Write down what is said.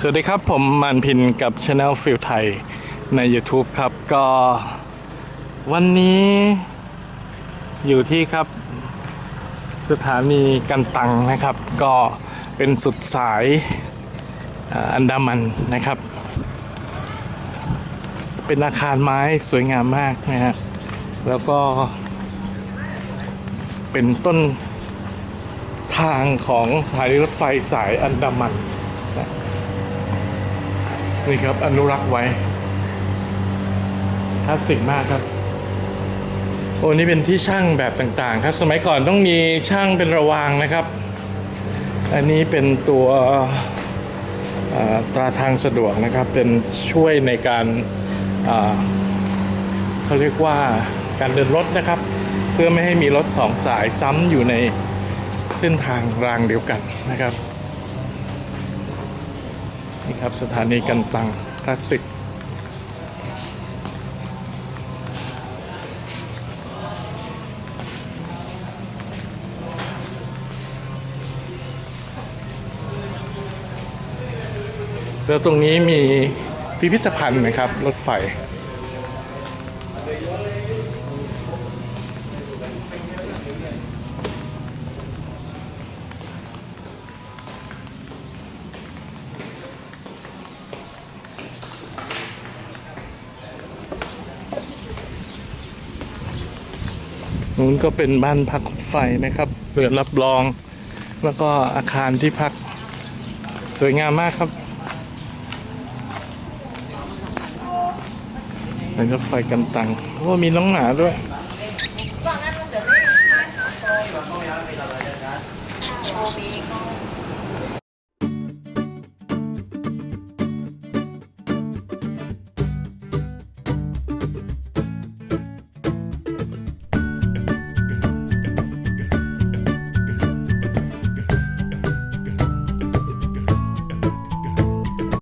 สวัสดีครับผมมันพินกับ Channel ฟิลไทยใน YouTube ครับก็วันนี้อยู่ที่ครับ สถานีกันตังนะครับ ก็เป็นสุดสายอันดามันนะครับ เป็นอาคารไม้สวยงามมากนะฮะแล้วก็ เป็นต้นทางของสานีรถไฟสายอันดามัน นี่ครับ อนุรักษ์ไว้คลาสสิกมากครับ โอ้นี่เป็นที่ช่างแบบต่างๆ ครับ สมัยก่อนต้องมีช่างเป็นระวางนะครับ อันนี้เป็นตัวตราทางสะดวกนะครับ เป็นช่วยในการเขาเรียกว่าการเดินรถนะครับ เพื่อไม่ให้มีรถสองสายซ้ำอยู่ในเส้นทางรางเดียวกันนะครับ ครับ สถานีกันตังคลาสสิกแล้วตรงนี้มีพิพิธภัณฑ์นะครับ รถไฟ นู้นก็เป็นบ้านพักไฟนะครับเรือนรับรอง แล้วก็อาคารที่พักสวยงามมากครับรถไฟกันตังโอ้มีน้องหมาด้วย